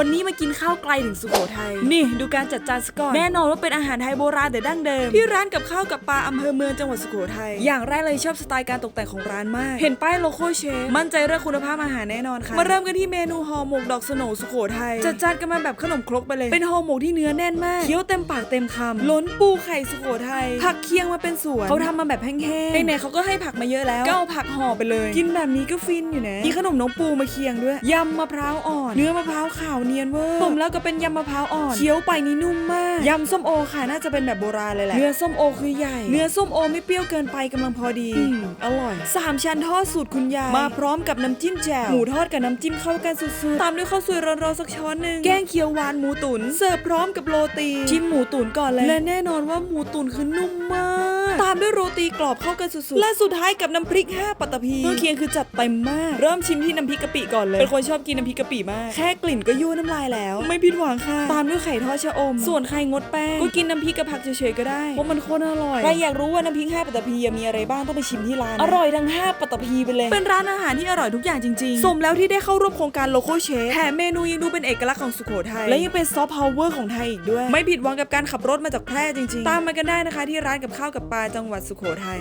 วันนี้มากินข้าวไกลถึงสุโขทัย นี่ดูการจัดจานสก่อน แน่นอนว่าเป็นอาหารไทยโบราณแต่ดั้งเดิม ที่ร้านกับข้าวกับปลาอำเภอเมืองจังหวัดสุโขทัย อย่างแรกเลยชอบสไตล์การตกแต่งของร้านมาก เห็นป้ายโลโก้เชฟ มั่นใจเรื่องคุณภาพอาหารแน่นอนค่ะ มาเริ่มกันที่เมนูห่อหมกดอกสโหนสุโขทัย จัดจานกันมาแบบขนมครกไปเลย เป็นห่อหมกที่เนื้อแน่นมาก เคี้ยวเต็มปากเต็มคำล้นปูไข่สุโขทัย ผักเคียงมาเป็นสวนเขาทำมาแบบแห้งๆไหนๆเขาก็ให้ผักมาเยอะแล้วก็เอาผักห่อไปเลย กินแบบนี้ก็ฟินอยู่นะมีขนมน้องปูมาเคียงด้วยยำมะพร้าวอ่อน เนื้อมะพร้าวขาวเนียนเวอร์ผมแล้วก็เป็นยำมะพร้าวอ่อนเคี้ยวไปนี่นุ่มมากยำส้มโอค่ะน่าจะเป็นแบบโบราณเลยแหละเนื้อส้มโอคือใหญ่ เนื้อส้มโอไม่เปรี้ยวเกินไปกำลังพอดีอืมอร่อยสามชั้นทอดสูตรคุณยายมาพร้อมกับน้ำจิ้มแจ่วหมูทอดกับน้ำจิ้มเข้ากันสุดๆตามด้วยข้าวสวยร้อนๆสักช้อนหนึ่งแกงเขียวหวานหมูตุ๋นเสิร์ฟพร้อมกับโรตีชิมหมูตุ๋นก่อนเลยและแน่นอนว่าหมูตุ๋นคือนุ่มมาก ตามด้วยโรตีกรอบเข้ากันสุดๆและสุดท้ายกับน้ำพริก 5 ปัตตภีเครื่องเคียงคือจัดเต็มมาก เริ่มชิมที่น้ำพริกกะปิก่อนเลยเป็นคนชอบกินน้ำพริกกะปิมาก แค่กลิ่นก็ยั่วน้ำลายแล้ว ไม่ผิดหวังค่ะ ตามด้วยไข่ทอดชะอม ส่วนใครงดแป้ง ก็กินน้ำพริกกับผักเฉยๆก็ได้เพราะมันโคตรอร่อย ใครอยากรู้ว่าน้ำพริก5ปัตตภีมีอะไรบ้างต้องไปชิมที่ร้าน อร่อยทั้ง5ปัตตภีไปเลย เป็นร้านอาหารที่อร่อยทุกอย่างจริงๆ สมแล้วที่ได้เข้าร่วมโครงการโลโก้เชฟแถมเมนูยังดูเป็นเอกลักษณ์ของสุโขทัยและยังเป็นซอฟต์พาวเวอร์ของไทยอีกด้วย ไม่ผิดหวังกับการขับรถมาจากแพร่จริงๆ ตามมากันได้นะคะที่ร้านกับข้าวกับปลาจังหวัดสุโขทัย